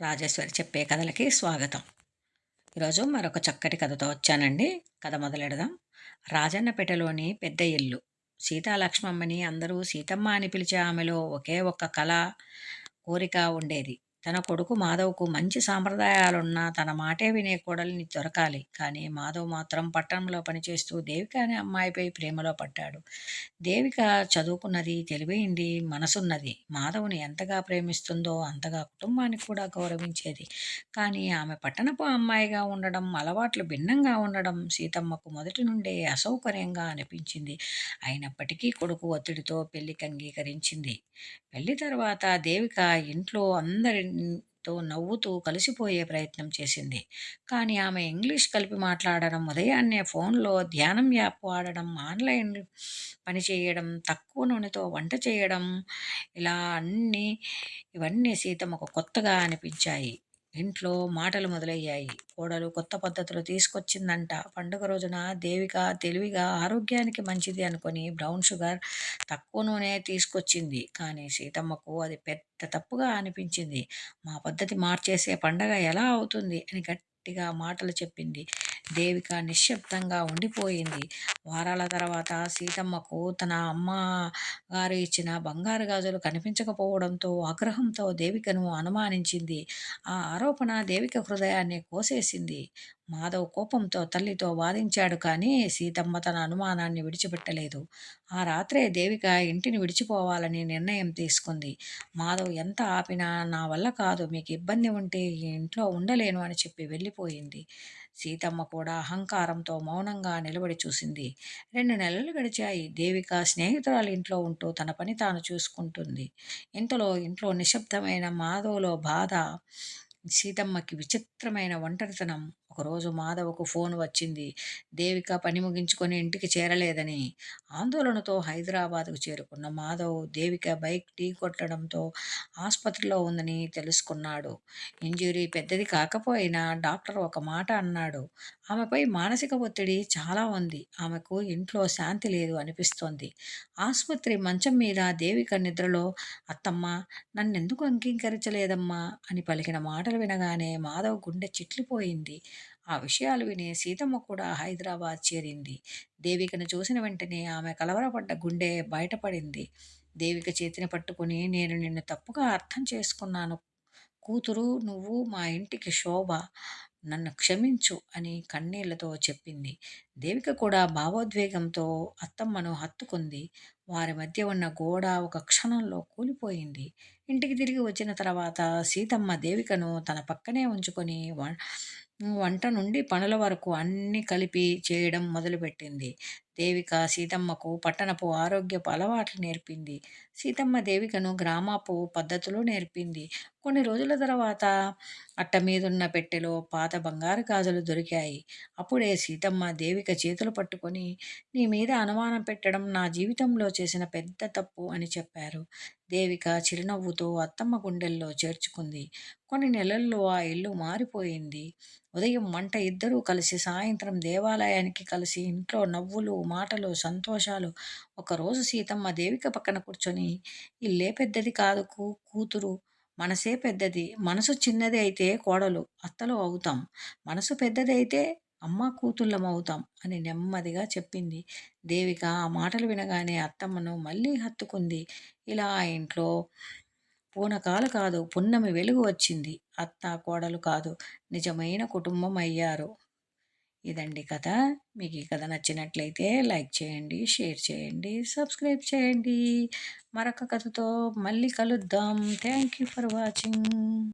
రాజేశ్వరి చెప్పే కథలకి స్వాగతం. ఈరోజు మరొక చక్కటి కథతో వచ్చానండి. కథ మొదలెడదాం. రాజన్నపేటలోని పెద్ద ఇల్లు. సీతాలక్ష్మమ్మని అందరూ సీతమ్మ అని పిలిచే ఆమెలో ఒకే ఒక్క కళ కోరిక ఉండేది. తన కొడుకు మాధవ్కు మంచి సాంప్రదాయాలున్న తన మాటే వినే కోడలిని దొరకాలి. కానీ మాధవ్ మాత్రం పట్టణంలో పనిచేస్తూ దేవిక అనే అమ్మాయిపై ప్రేమలో పడ్డాడు. దేవిక చదువుకున్నది తెలివైంది మనసున్నది. మాధవ్ని ఎంతగా ప్రేమిస్తుందో అంతగా కుటుంబానికి కూడా గౌరవించేది. కానీ ఆమె పట్టణపు అమ్మాయిగా ఉండడం అలవాట్లు భిన్నంగా ఉండడం సీతమ్మకు మొదటి నుండే అసౌకర్యంగా అనిపించింది. అయినప్పటికీ కొడుకు ఒత్తిడితో పెళ్ళికి అంగీకరించింది. పెళ్ళి తర్వాత దేవిక ఇంట్లో అందరి తో నవ్వుతూ కలిసిపోయే ప్రయత్నం చేసింది. కానీ ఆమె ఇంగ్లీష్ కలిపి మాట్లాడడం ఉదయాన్నే ఫోన్లో ధ్యానం యాప్ వాడడం ఆన్లైన్ పని చేయడం తక్కువ నూనెతో వంట చేయడం ఇలా అన్నీ ఇవన్నీ సీతమ్మకు కొత్తగా అనిపించాయి. ఇంట్లో మాటలు మొదలయ్యాయి. కోడలు కొత్త పద్ధతులు తీసుకొచ్చిందంట. పండుగ రోజున దేవిక తెలివిగా ఆరోగ్యానికి మంచిది అనుకొని బ్రౌన్ షుగర్ తక్కువ నూనె తీసుకొచ్చింది. కానీ సీతమ్మకు అది పెద్ద తప్పుగా అనిపించింది. మా పద్ధతి మార్చేసే పండగ ఎలా అవుతుంది అని గట్టిగా మాటలు చెప్పింది. దేవిక నిశ్శబ్దంగా ఉండిపోయింది. వారాల తర్వాత సీతమ్మకు తన అమ్మ గారు ఇచ్చిన బంగారు గాజులు కనిపించకపోవడంతో ఆగ్రహంతో దేవికను అనుమానించింది. ఆ ఆరోపణ దేవిక హృదయాన్ని కోసేసింది. మాధవ్ కోపంతో తల్లితో వాదించాడు కానీ సీతమ్మ తన అనుమానాన్ని విడిచిపెట్టలేదు. ఆ రాత్రే దేవిక ఇంటిని విడిచిపోవాలని నిర్ణయం తీసుకుంది. మాధవ్ ఎంత ఆపినా నా వల్ల కాదు మీకు ఇబ్బంది ఉంటే ఈ ఇంట్లో ఉండలేను అని చెప్పి వెళ్ళిపోయింది. సీతమ్మ కూడా అహంకారంతో మౌనంగా నిలబడి చూసింది. రెండు నెలలు గడిచాయి. దేవిక స్నేహితురాలు ఇంట్లో ఉంటూ తన పని తాను చూసుకుంటుంది. ఇంతలో ఇంట్లో నిశ్శబ్దమైన మాధవలో బాధ సీతమ్మకి విచిత్రమైన ఒంటరితనం ఒకరోజు మాధవకు ఫోన్ వచ్చింది. దేవిక పని ముగించుకొని ఇంటికి చేరలేదని ఆందోళనతో హైదరాబాద్కు చేరుకున్న మాధవ్ దేవిక బైక్ ఢీ కొట్టడంతో ఆసుపత్రిలో ఉందని తెలుసుకున్నాడు. ఇంజురీ పెద్దది కాకపోయినా డాక్టర్ ఒక మాట అన్నాడు. ఆమెపై మానసిక ఒత్తిడి చాలా ఉంది. ఆమెకు ఇంట్లో శాంతి లేదు అనిపిస్తోంది. ఆసుపత్రి మంచం మీద దేవిక నిద్రలో అత్తమ్మ నన్నెందుకు అంగీకరించలేదమ్మా అని పలికిన మాటలు వినగానే మాధవ్ గుండె చిట్లిపోయింది. ఆ విషయాలు విని సీతమ్మ కూడా హైదరాబాద్ చేరింది. దేవికను చూసిన వెంటనే ఆమె కలవరపడ్డ గుండె బయటపడింది. దేవిక చేతిని పట్టుకుని నేను నిన్ను తప్పుగా అర్థం చేసుకున్నాను. కూతురు నువ్వు మా ఇంటికి శోభ. నన్ను క్షమించు అని కన్నీళ్ళతో చెప్పింది. దేవిక కూడా భావోద్వేగంతో అత్తమ్మను హత్తుకుంది. వారి మధ్య ఉన్న గోడ ఒక క్షణంలో కూలిపోయింది. ఇంటికి తిరిగి వచ్చిన తర్వాత సీతమ్మ దేవికను తన పక్కనే ఉంచుకొని వంట నుండి పనుల వరకు అన్నీ కలిపి చేయడం మొదలుపెట్టింది. దేవిక సీతమ్మకు పట్టణపు ఆరోగ్యపు అలవాట్లు నేర్పింది. సీతమ్మ దేవికను గ్రామపు పద్ధతులు నేర్పింది. కొన్ని రోజుల తర్వాత అట్ట మీదున్న పెట్టెలో పాత బంగారు గాజులు దొరికాయి. అప్పుడే సీతమ్మ దేవిక చేతులు పట్టుకొని నీ మీద అనుమానం పెట్టడం నా జీవితంలో చేసిన పెద్ద తప్పు అని చెప్పారు. దేవిక చిరునవ్వుతో అత్తమ్మ గుండెల్లో చేర్చుకుంది. కొన్ని నెలల్లో ఆ ఇల్లు మారిపోయింది. ఉదయం వంట ఇద్దరూ కలిసి సాయంత్రం దేవాలయానికి కలిసి ఇంట్లో నవ్వులు మాటలు సంతోషాలు. ఒకరోజు సీతమ్మ దేవిక పక్కన కూర్చొని ఇల్లే పెద్దది కాదు కూతురు. మనసే పెద్దది. మనసు చిన్నది అయితే కోడలు అత్తలు అవుతాం. మనసు పెద్దది అయితే అమ్మ కూతుళ్ళం అవుతాం అని నెమ్మదిగా చెప్పింది. దేవిక ఆ మాటలు వినగానే అత్తమ్మను మళ్ళీ హత్తుకుంది. ఇలా ఆ ఇంట్లో పూనకాలు కాదు పున్నమి వెలుగు వచ్చింది. అత్త కోడలు కాదు నిజమైన కుటుంబం అయ్యారు. ఇదండి కథ. మీకు ఈ కథ నచ్చినట్లయితే లైక్ చేయండి షేర్ చేయండి సబ్స్క్రైబ్ చేయండి. మరొక కథతో మళ్ళీ కలుద్దాం. Thank you for watching.